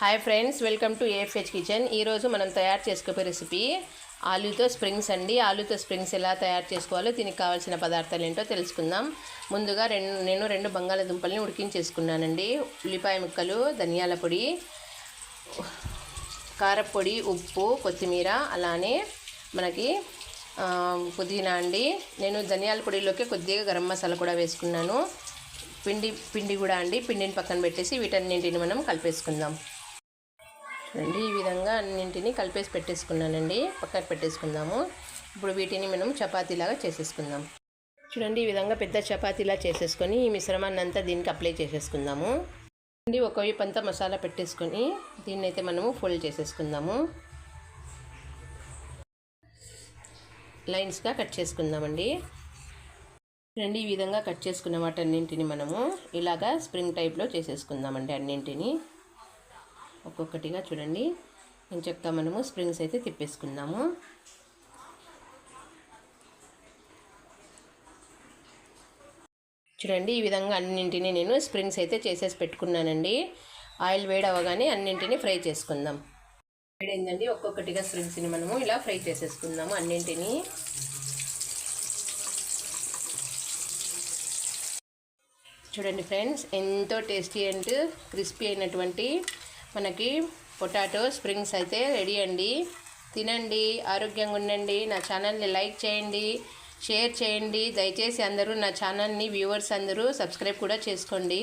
Hi friends welcome to AFH kitchen ఈరోజు మనం తయారు చేసుకోబోయే రెసిపీ ఆలూతో స్ప్రింగ్స్ అండి. ఆలూతో స్ప్రింగ్స్ ఎలా తయారు చేసుకోవాలో దీనికి కావాల్సిన పదార్థాలు ఏంటో తెలుసుకుందాం. ముందుగా రెండు నేను రెండు బంగాళదుంపల్ని ఉడికించేసుకున్నానండి. ఉల్లిపాయ ముక్కలు ధనియాల పొడి కారపొడి ఉప్పు కొత్తిమీర అలానే మనకి పుదీనా అండి. నేను ధనియాల పొడిలోకి కొద్దిగా గరం మసాలా కూడా వేసుకున్నాను. పిండి పిండి కూడా అండి. పిండిని పక్కన పెట్టేసి వీటన్నింటిని మనం కలిపేసుకుందాం. చూడండి ఈ విధంగా అన్నింటినీ కలిపేసి పెట్టేసుకున్నానండి. పక్కన పెట్టేసుకుందాము. ఇప్పుడు వీటిని మనం చపాతీలాగా చేసేసుకుందాం. చూడండి ఈ విధంగా పెద్ద చపాతీలా చేసేసుకొని ఈ మిశ్రమాన్ని అంతా దీనికి అప్లై చేసేసుకుందాము. అండి ఒకవైపు అంతా మసాలా పెట్టేసుకొని దీన్ని అయితే మనము ఫోల్డ్ చేసేసుకుందాము. లైన్స్గా కట్ చేసుకుందామండి. చూడండి ఈ విధంగా కట్ చేసుకున్న వాటన్నింటిని మనము ఇలాగా స్ప్రింగ్ టైప్లో చేసేసుకుందామండి అన్నింటిని. ఒక్కొక్కటిగా చూడండి. చక్కగా మనము? స్ప్రింగ్స్ అయితే తిప్పేసుకుందాము. చూడండి ఈ విధంగా అన్నింటినీ నేను స్ప్రింగ్స్ అయితే చేసేసి పెట్టుకున్నానండి. ఆయిల్ వేడి అవ్వగానే అన్నింటినీ ఫ్రై చేసుకుందాం. వేడైందండి. ఒక్కొక్కటిగా స్ప్రింగ్స్ని మనము ఇలా ఫ్రై చేసేసుకుందాము అన్నింటినీ. చూడండి ఫ్రెండ్స్ ఎంతో టేస్టీ అండ్ క్రిస్పీ అయినటువంటి మనకి పొటాటో స్ప్రింగ్స్ అయితే రెడీ అండి. తినండి ఆరోగ్యంగా ఉండండి. నా ఛానల్ని లైక్ చేయండి షేర్ చేయండి. దయచేసి అందరూ నా ఛానల్ని వ్యూవర్స్ అందరూ సబ్స్క్రైబ్ కూడా చేసుకోండి.